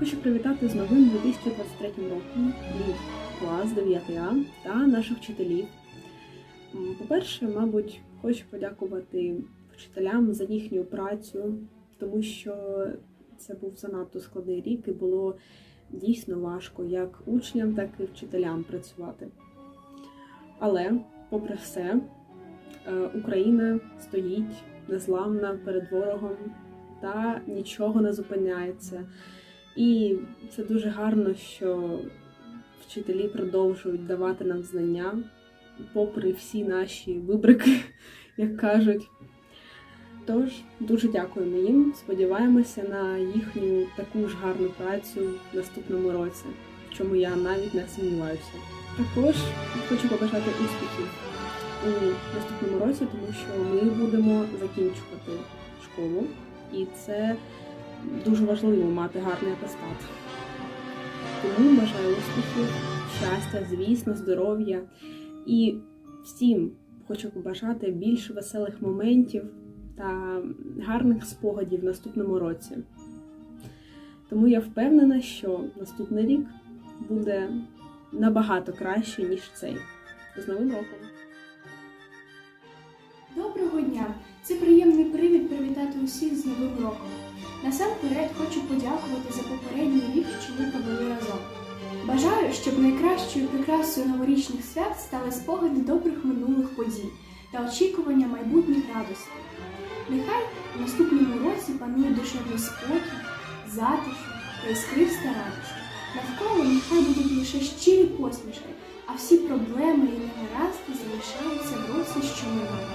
Хочу привітати з новим 2023 роком мій клас 9 А та наших вчителів. По-перше, мабуть, хочу подякувати вчителям за їхню працю, тому що це був занадто складний рік і було дійсно важко як учням, так і вчителям працювати. Але, попри все, е, Україна стоїть незламна перед ворогом та нічого не зупиняється. І це дуже гарно, що вчителі продовжують давати нам знання, попри всі наші вибрики, як кажуть. Тож дуже дякуємо їм. Сподіваємося на їхню таку ж гарну працю в наступному році, в чому я навіть не сумніваюся. Також хочу побажати успіхів у наступному році, тому що ми будемо закінчувати школу, і це дуже важливо мати гарний атестат. Тому бажаю успіхів, щастя, звісно, здоров'я і всім хочу побажати більше веселих моментів та гарних спогадів в наступному році. Тому я впевнена, що наступний рік буде набагато краще, ніж цей. З Новим роком! Доброго дня! Це приємний привід привітати усіх з Новим роком. Насамперед хочу подякувати за попередній рік, що ми провели разом. Бажаю, щоб найкращою прикрасою новорічних свят стали спогади добрих минулих подій та очікування майбутніх радостей. Нехай в наступному році панує душевний спокій, затишок та іскриста радість. Навколо нехай будуть лише щирі посмішки, а всі проблеми і негаразди залишаються в році, що минає.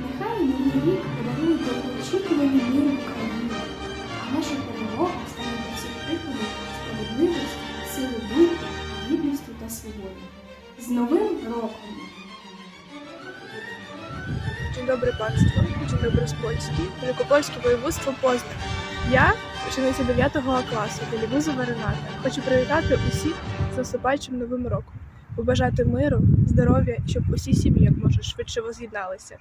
Нехай новий рік подарує довгоочікувані миру а наша перемога стане для всіх прикладом справедливості, сили духу, гідності та свободи. З Новим роком! Dzień dobry Państwu, dzień dobry z Polski, Wielkopolskie województwo Poznań. Я, учениця 9 класу Білівузова Рената, хочу привітати усіх з наступаючим новим роком, побажати миру, здоров'я, щоб усі сім'ї як може швидше воз'єдналися.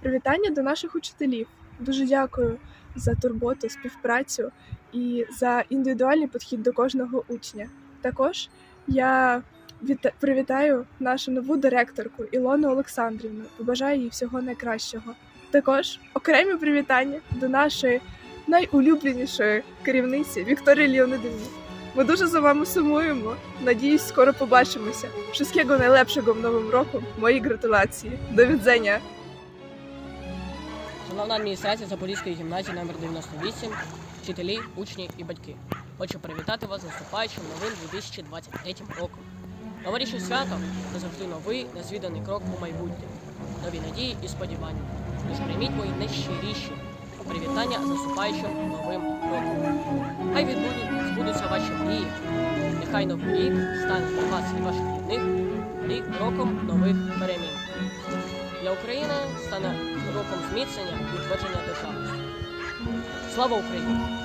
Привітання до наших учителів. Дуже дякую за турботу, співпрацю і за індивідуальний підхід до кожного учня. Також я Віта- привітаю нашу нову директорку Ілону Олександрівну. Побажаю їй всього найкращого. Також окремі привітання до нашої найулюбленішої керівниці Вікторії Леонидівні. Ми дуже за вами сумуємо. Надіюсь, скоро побачимося. Wszystkiego найлепшого в новому року. Мої гратулації. До відзення. Головна адміністрація Запорізької гімназії номер 98, вчителі, учні і батьки. Хочу привітати вас з наступаючим новим 2023 роком. Новорічне свято це завжди новий, незвіданий крок у майбутнє, нові надії і сподівання. Тож прийміть мої найщиріші привітання з наступаючим новим роком. Хай відбудуть, збудуться ваші мрії. Нехай новий рік стане для вас і ваших рідних роком нових перемін. Для України стане роком зміцнення і утвердження держави. Слава Україні!